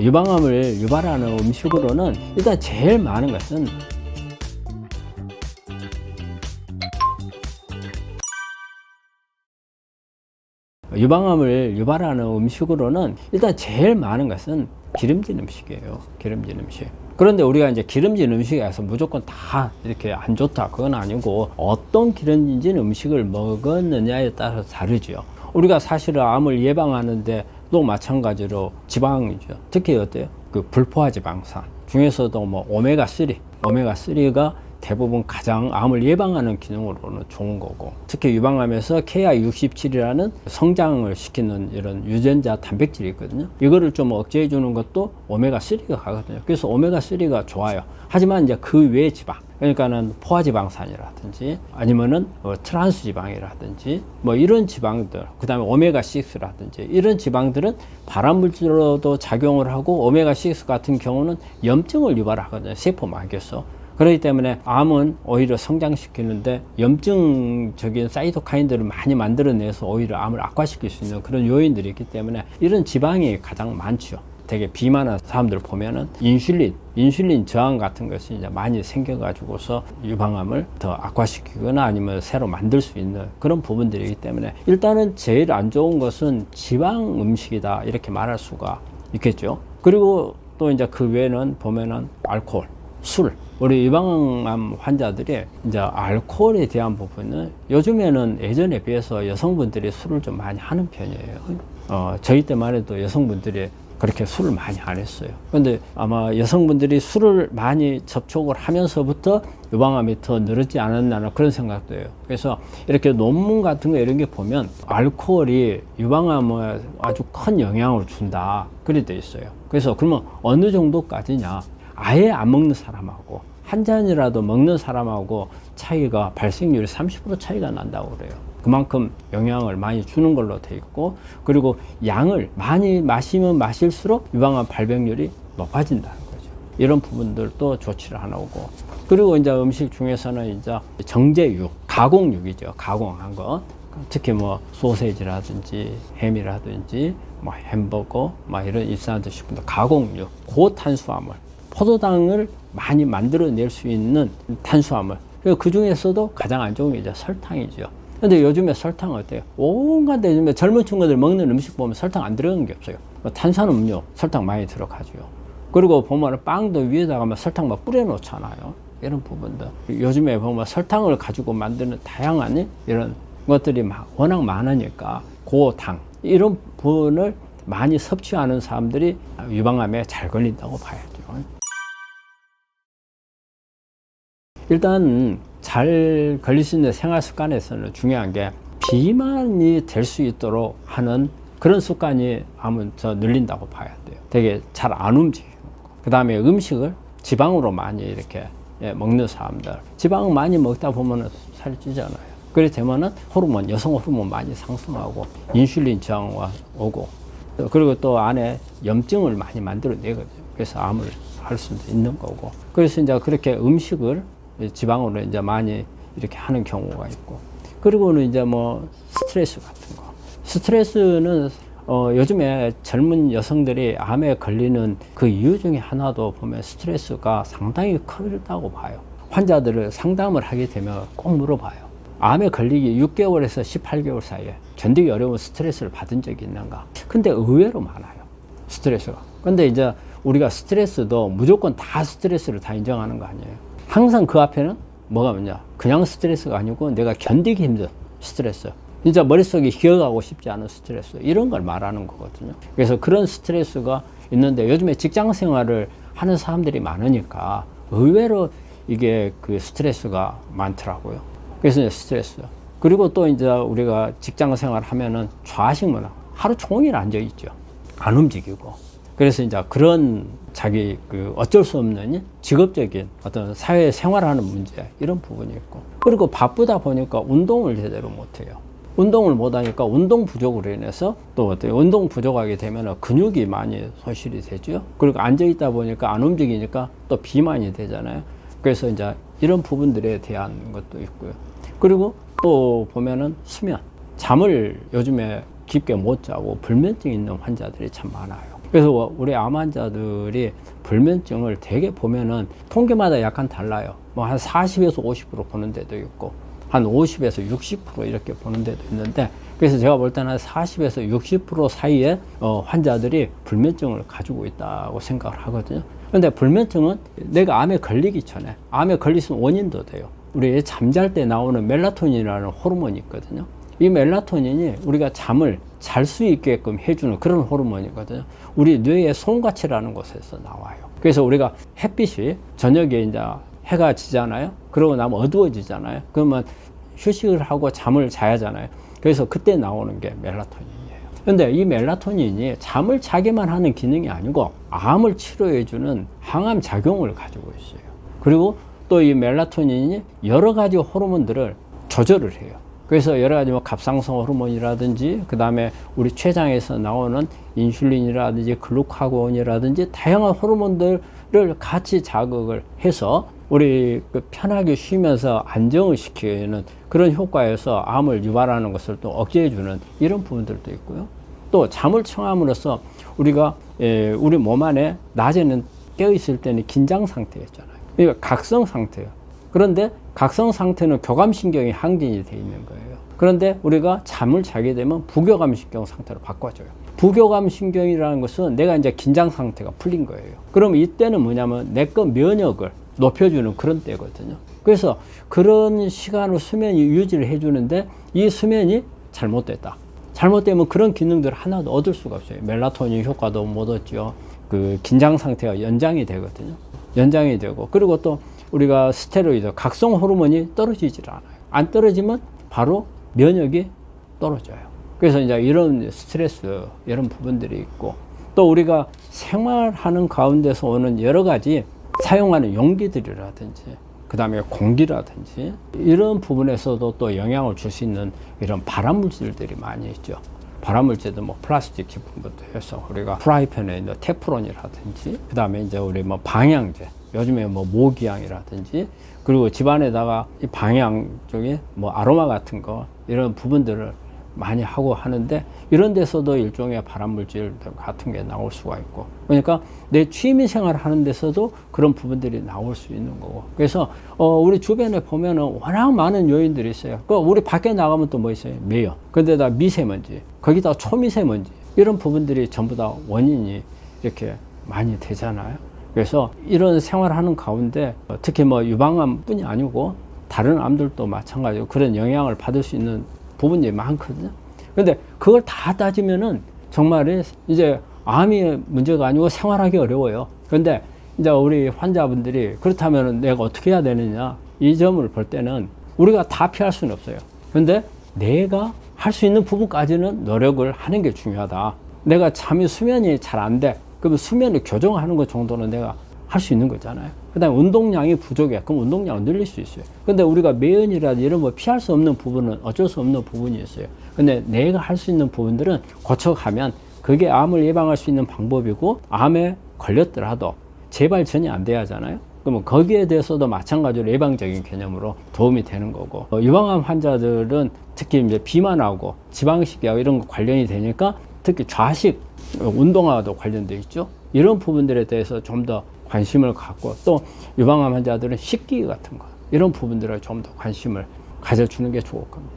유방암을 유발하는 음식으로는 일단 제일 많은 것은 유방암을 유발하는 음식으로는 일단 제일 많은 것은 기름진 음식이에요. 기름진 음식. 그런데 우리가 이제 기름진 음식에서 무조건 다 이렇게 안 좋다. 그건 아니고 어떤 기름진 음식을 먹었느냐에 따라서 다르죠. 우리가 사실은 암을 예방하는데 또 마찬가지로 지방이죠. 특히 어때요? 그 불포화 지방산 중에서도 뭐 오메가 3, 오메가 3가 대부분 가장 암을 예방하는 기능으로는 좋은 거고 특히 유방암에서 KI67이라는 성장을 시키는 이런 유전자 단백질이 있거든요. 이거를 좀 억제해 주는 것도 오메가 3가 가거든요. 그래서 오메가 3가 좋아요. 하지만 이제 그 외 지방 그러니까는 포화지방산이라든지 아니면은 어, 트란스 지방이라든지 뭐 이런 지방들 그다음에 오메가 6라든지 이런 지방들은 발암 물질로도 작용을 하고 오메가 6 같은 경우는 염증을 유발하거든요. 세포 막에서 그렇기 때문에 암은 오히려 성장시키는데 염증적인 사이토카인들을 많이 만들어내서 오히려 암을 악화시킬 수 있는 그런 요인들이 있기 때문에 이런 지방이 가장 많죠. 되게 비만한 사람들 보면은 인슐린, 인슐린 저항 같은 것이 이제 많이 생겨가지고서 유방암을 더 악화시키거나 아니면 새로 만들 수 있는 그런 부분들이기 때문에 일단은 제일 안 좋은 것은 지방 음식이다 이렇게 말할 수가 있겠죠. 그리고 또 이제 그 외에는 보면은 알코올, 술. 우리 유방암 환자들이 이제 알코올에 대한 부분은 요즘에는 예전에 비해서 여성분들이 술을 좀 많이 하는 편이에요. 어, 저희 때만 해도 여성분들이 그렇게 술을 많이 안 했어요. 근데 아마 여성분들이 술을 많이 접촉을 하면서부터 유방암이 더 늘었지 않았나 그런 생각도 해요. 그래서 이렇게 논문 같은 거 이런 게 보면 알코올이 유방암에 아주 큰 영향을 준다. 그래 돼 있어요. 그래서 그러면 어느 정도까지냐? 아예 안 먹는 사람하고 한 잔이라도 먹는 사람하고 차이가 발생률이 30% 차이가 난다고 그래요. 그만큼 영향을 많이 주는 걸로 돼 있고 그리고 양을 많이 마시면 마실수록 유방암 발병률이 높아진다는 거죠. 이런 부분들도 조치를 안 하고 그리고 이제 음식 중에서는 이제 정제육, 가공육이죠. 가공한 거. 특히 뭐 소세지라든지 햄이라든지 뭐 햄버거 뭐 이런 일산화도 식품들 가공육, 고탄수화물 포도당을 많이 만들어낼 수 있는 탄수화물. 그 중에서도 가장 안 좋은 게 이제 설탕이죠. 근데 요즘에 설탕 어때요? 온갖 데 요즘에 젊은 친구들 먹는 음식 보면 설탕 안 들어간 게 없어요. 뭐 탄산음료, 설탕 많이 들어가죠. 그리고 보면 빵도 위에다가 막 설탕 막 뿌려 놓잖아요. 이런 부분들. 요즘에 보면 설탕을 가지고 만드는 다양한 이런 것들이 막 워낙 많으니까 고당, 이런 부분을 많이 섭취하는 사람들이 유방암에 잘 걸린다고 봐야죠. 일단 잘 걸릴 수 있는 생활 습관에서는 중요한 게 비만이 될 수 있도록 하는 그런 습관이 아무 저 늘린다고 봐야 돼요. 되게 잘 안 움직이고 그 다음에 음식을 지방으로 많이 이렇게 예, 먹는 사람들 지방 많이 먹다 보면은 살이 찌잖아요. 그래 되면은 호르몬 여성 호르몬 많이 상승하고 인슐린 저항과 오고 그리고 또 안에 염증을 많이 만들어내거든요. 그래서 암을 할 수도 있는 거고 그래서 이제 그렇게 음식을 지방으로 이제 많이 이렇게 하는 경우가 있고. 그리고는 이제 뭐 스트레스 같은 거. 스트레스는 어 요즘에 젊은 여성들이 암에 걸리는 그 이유 중에 하나도 보면 스트레스가 상당히 크다고 봐요. 환자들을 상담을 하게 되면 꼭 물어봐요. 암에 걸리기 6개월에서 18개월 사이에 견디기 어려운 스트레스를 받은 적이 있는가? 근데 의외로 많아요 스트레스가. 근데 이제 우리가 스트레스도 무조건 다 스트레스를 다 인정하는 거 아니에요 항상 그 앞에는 뭐가 뭐냐? 그냥 스트레스가 아니고 내가 견디기 힘든 스트레스. 진짜 머릿속에 기억하고 싶지 않은 스트레스. 이런 걸 말하는 거거든요. 그래서 그런 스트레스가 있는데 요즘에 직장 생활을 하는 사람들이 많으니까 의외로 이게 그 스트레스가 많더라고요. 그래서 스트레스. 그리고 또 이제 우리가 직장 생활 하면은 좌식 문화. 하루 종일 앉아 있죠. 안 움직이고 그래서 이제 그런 자기 그 어쩔 수 없는 직업적인 어떤 사회 생활하는 문제 이런 부분이 있고 그리고 바쁘다 보니까 운동을 제대로 못해요. 운동을 못하니까 운동 부족으로 인해서 또 어때요? 운동 부족하게 되면 근육이 많이 손실이 되죠. 그리고 앉아 있다 보니까 안 움직이니까 또 비만이 되잖아요. 그래서 이제 이런 부분들에 대한 것도 있고요. 그리고 또 보면은 수면, 잠을 요즘에 깊게 못 자고 불면증 있는 환자들이 참 많아요. 그래서 우리 암 환자들이 불면증을 되게 보면은 통계마다 약간 달라요. 뭐 한 40에서 50% 보는 데도 있고 한 50에서 60% 이렇게 보는 데도 있는데 그래서 제가 볼 때는 한 40에서 60% 사이에 어, 환자들이 불면증을 가지고 있다고 생각을 하거든요. 근데 불면증은 내가 암에 걸리기 전에 암에 걸릴 수 있는 원인도 돼요. 우리 잠잘 때 나오는 멜라토닌이라는 호르몬이 있거든요. 이 멜라토닌이 우리가 잠을 잘 수 있게끔 해주는 그런 호르몬이거든요. 우리 뇌의 손가치라는 곳에서 나와요. 그래서 우리가 햇빛이 저녁에 이제 해가 지잖아요. 그러고 나면 어두워지잖아요. 그러면 휴식을 하고 잠을 자야잖아요. 그래서 그때 나오는 게 멜라토닌이에요. 근데 이 멜라토닌이 잠을 자게만 하는 기능이 아니고 암을 치료해주는 항암 작용을 가지고 있어요. 그리고 또 이 멜라토닌이 여러 가지 호르몬들을 조절을 해요. 그래서 여러 가지 뭐 갑상선 호르몬이라든지 그 다음에 우리 췌장에서 나오는 인슐린이라든지 글루카곤이라든지 다양한 호르몬들을 같이 자극을 해서 우리 그 편하게 쉬면서 안정을 시키는 그런 효과에서 암을 유발하는 것을 또 억제해 주는 이런 부분들도 있고요. 또 잠을 청함으로써 우리가 예, 우리 몸 안에 낮에는 깨어 있을 때는 긴장 상태였잖아요. 그러니까 각성 상태예요. 그런데 각성 상태는 교감신경이 항진이 돼 있는 거예요. 그런데 우리가 잠을 자게 되면 부교감신경 상태로 바꿔줘요. 부교감신경이라는 것은 내가 이제 긴장 상태가 풀린 거예요. 그럼 이때는 뭐냐면 내 거 면역을 높여주는 그런 때거든요. 그래서 그런 시간을 수면이 유지를 해주는데 이 수면이 잘못됐다. 잘못되면 그런 기능들 하나도 얻을 수가 없어요. 멜라토닌 효과도 못 얻죠. 그 긴장 상태가 연장이 되거든요. 연장이 되고 그리고 또 우리가 스테로이드 각성 호르몬이 떨어지질 않아요. 안 떨어지면 바로 면역이 떨어져요. 그래서 이제 이런 스트레스 이런 부분들이 있고 또 우리가 생활하는 가운데서 오는 여러 가지 사용하는 용기들이라든지 그 다음에 공기라든지 이런 부분에서도 또 영향을 줄 수 있는 이런 발암 물질들이 많이 있죠. 발암 물질도 뭐 플라스틱 제품부터 해서 우리가 프라이팬에 있는 테프론이라든지 그 다음에 이제 우리 뭐 방향제 요즘에 뭐 모기향이라든지 그리고 집안에다가 이 방향 쪽에 뭐 아로마 같은 거 이런 부분들을 많이 하고 하는데 이런 데서도 일종의 발암 물질 같은 게 나올 수가 있고. 그러니까 내 취미 생활 하는 데서도 그런 부분들이 나올 수 있는 거고. 그래서 어 우리 주변에 보면은 워낙 많은 요인들이 있어요. 그 우리 밖에 나가면 또 뭐 있어요? 매연. 근데다 미세먼지 거기다 초미세먼지 이런 부분들이 전부 다 원인이 이렇게 많이 되잖아요 그래서 이런 생활하는 가운데 특히 뭐 유방암뿐이 아니고 다른 암들도 마찬가지로 그런 영향을 받을 수 있는 부분이 많거든요. 근데 그걸 다 따지면은 정말 이제 암이 문제가 아니고 생활하기 어려워요. 근데 이제 우리 환자분들이 그렇다면 내가 어떻게 해야 되느냐 이 점을 볼 때는 우리가 다 피할 수는 없어요. 근데 내가 할 수 있는 부분까지는 노력을 하는 게 중요하다. 내가 잠이 수면이 잘 안 돼. 그러면 수면을 교정하는 것 정도는 내가 할 수 있는 거잖아요. 그 다음에 운동량이 부족해. 그럼 운동량을 늘릴 수 있어요. 근데 우리가 매연이라든지 이런 뭐 피할 수 없는 부분은 어쩔 수 없는 부분이 있어요. 근데 내가 할 수 있는 부분들은 고쳐가면 그게 암을 예방할 수 있는 방법이고 암에 걸렸더라도 재발 전이 안 돼야 하잖아요. 그러면 거기에 대해서도 마찬가지로 예방적인 개념으로 도움이 되는 거고 어, 유방암 환자들은 특히 이제 비만하고 지방식이하고 이런 거 관련이 되니까 특히 좌식 어, 운동화도 관련돼 있죠. 이런 부분들에 대해서 좀 더 관심을 갖고 또 유방암 환자들은 식기 같은 거 이런 부분들을 좀 더 관심을 가져주는 게 좋을 겁니다.